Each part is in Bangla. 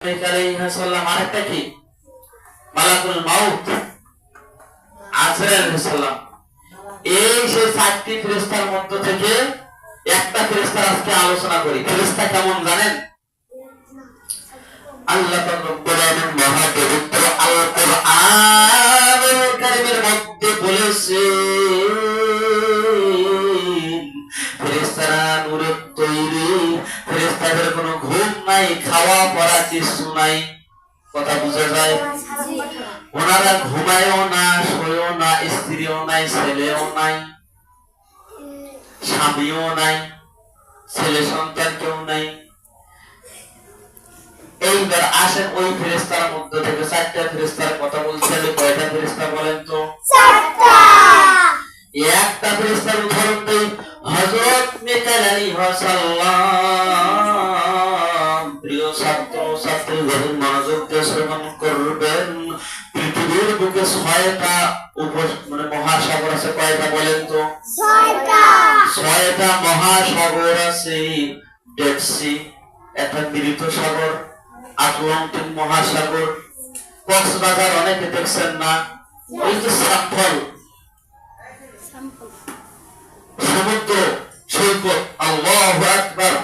আরেকটা কি? মালাকুল মাউত। আজরাইল থেকে একটা ফেরেশতার আলোচনা করি। ফেরেশতা কেমন জানেন? আল্লাহ পাক রব্বুল আলামিন মহা পবিত্র আল কোরআনুল খাওয়া পড়া কিছু নাই কথা বুঝে যায়? ওনারা ঘুমায়ও না, শোয়ও না, স্ত্রীও নাই, ছেলেও নাই, স্বামীও নাই, ছেলে সন্তান কেউ নাই। এইবার আসেন ওই ফেরেস্তার মধ্যে থেকে, চারটা ফেরেস্তার কথা বলছে। প্রিয় ছাত্র ছাত্রীদের মনোযোগ দিয়ে শ্রবণ করবেন। পৃথিবীর বুকে ছয়টা উপ মানে মহাসাগর আছে কয়টা বলেন তো? ছয়টা। মহাসাগর আছে ডেড সি একটা মৃত সাগর আটলান্টিক মহাসাগর কক্সবাজার অনেকে দেখছেন না ওই যে সাফল সমুদ্র সৈকত আল্লাহু আকবার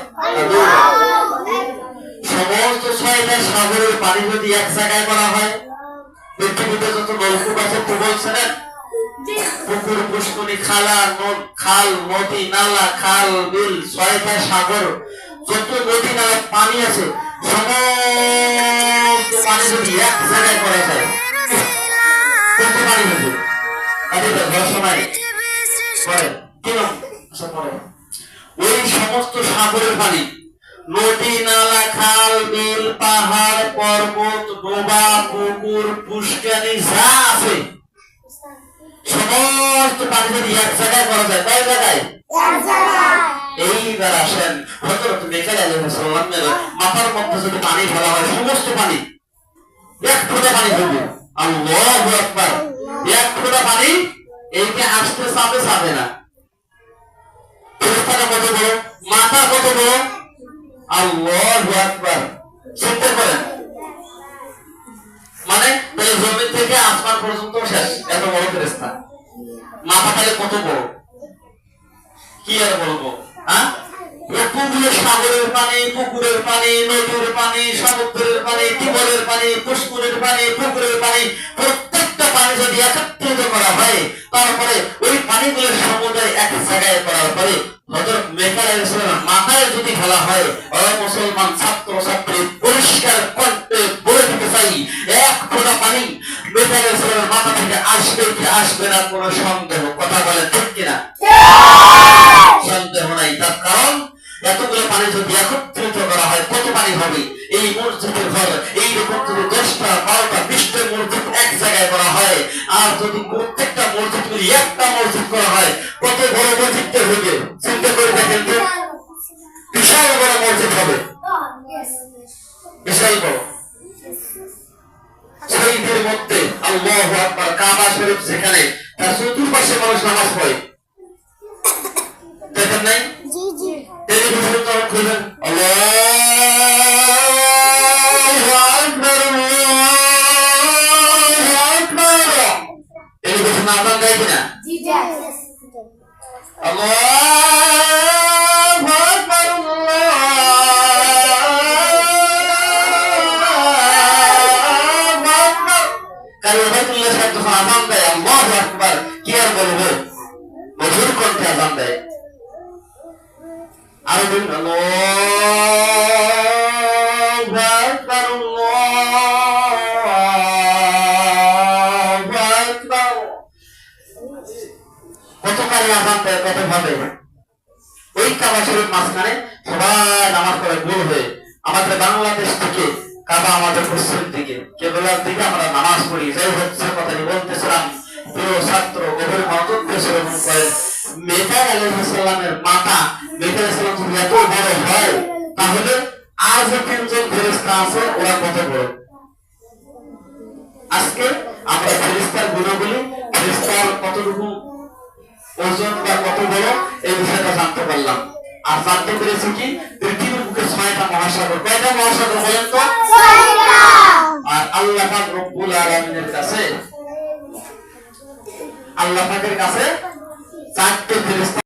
সমস্ত ছয়টা সাগরের পানি যদি এক জায়গায় করা হয়, পৃথিবীতে যত নলকূপ আছে প্রবল ছিলেন পুকুর পুষ্কনি খালা খাল, নদী, নালা, খাল, বিল ছয়টা সাগর, যত নদী নালা পানি আছে, সমস্ত পানি যদি এক জায়গায় করা যায় আচ্ছা সমস্ত সাগরের পানি নদী নালা খাল বিল পাহাড় পর্বত ডোবা পুকুর পুষ্কানি যা আছে সমস্ত পানি যদি এক জায়গায় করা যায়। কয় জায়গায়? এইবার আসেন। মাথার মধ্যে যদি পানি ফেলা হয় সমস্ত পানি এক ফোঁটা পানি হবে আল্লাহু আকবার। এক ফোঁটা পানি এইটা আসতে চাপে চাপে না। ফেরেশতাটা কত বড়? মাথা কত বড়? আল্লাহু মানে জমি থেকে আসমান পর্যন্ত শেষ, এত বড় ফেরেশতা। মাথা তাহলে কত বড়? কি আর বলব? হ্যাঁ? পুকুরের সাগরের পানি, পুকুরের পানি, নদীর পানি, সমুদ্রের পানি টিবলের পানি পুষ্কুরের পানি, পুকুরের পানি প্রত্যেকটা পানি যদি একত্রিত করা হয়, তারপরে ওই পানিগুলোর সমুদ্রে এক জায়গায় করার পরে মাথায় যদি ফেলা হয় ও মুসলমান ছাত্র ছাত্রী পরিষ্কার কণ্ঠে বলে দিতে চাই, এক ফোঁটা পানি মেকাল মাথা থেকে আসবে কি আসবে না কোনো সন্দেহ। কথা বলেন ঠিক কিনা? সন্দেহ নাই। তার কারণ, এতগুলো পানি যদি একত্রিত করা হয়, কত পানি হবে? এই মসজিদের ঘর, এইরকম আর যদি প্রত্যেকটা মসজিদ মিলে একটা মসজিদ করা হয় কত বড় মসজিদটা হবে? চিন্তা করে দেখেন তো বিশাল বড় মসজিদ হবে। বিশাল বড়। শহীদের মধ্যে আল্লাহ আকবার কাবা শরীফ যেখানে তার চতুর্পাশে মানুষ নামাজ পড়ে। দেখেন নাই? টেলিভিশন খুলবেন দেয় কিনা আল্লাহু আকবার আল্লাহু আকবার কারণ রহমতুল্লাহ সাহেব যখন আজান দেয় আল্লাহু আকবার কি আর বলব মধুর কণ্ঠে আজান দেয় আরও বলুন আল্লাহু কত আজান দেয় কত ভাবে ওই কাবা শরীফ মাঝখানে সবাই নামাজ পড়ে গোল হয়ে। আমাদের বাংলাদেশ থেকে, কাবা আমাদের পশ্চিম দিকে। কেবলার দিকে আমরা নামাজ পড়ি। যাই হচ্ছে কথাটি বলতেছিলাম। প্রিয় ছাত্র, গভীর মনোযোগ দিয়ে শ্রবণ করেন। আলাইহিসসালামের মাথা মেকার আলাইহিসসালাম যদি এত বড় হয়, তাহলে যে তিনজন ফেরেশতা আছে, ওরা কত বড়? আজকে আমরা ফেরেশতার গুণাবলী, ফেরেশতার কতটুকু ওজন বা কত বড় এই বিষয়টা জানতে পারলাম। আর জানতে পেরেছি কি? পৃথিবীর বুকে ছয়টা মহাসাগর। কয়টা মহাসাগর বলেন তো? আর আল্লাহ পাক রব্বুল আলামিনের কাছে আল্লাহ পাকের কাছে চারটে ফেরেশতা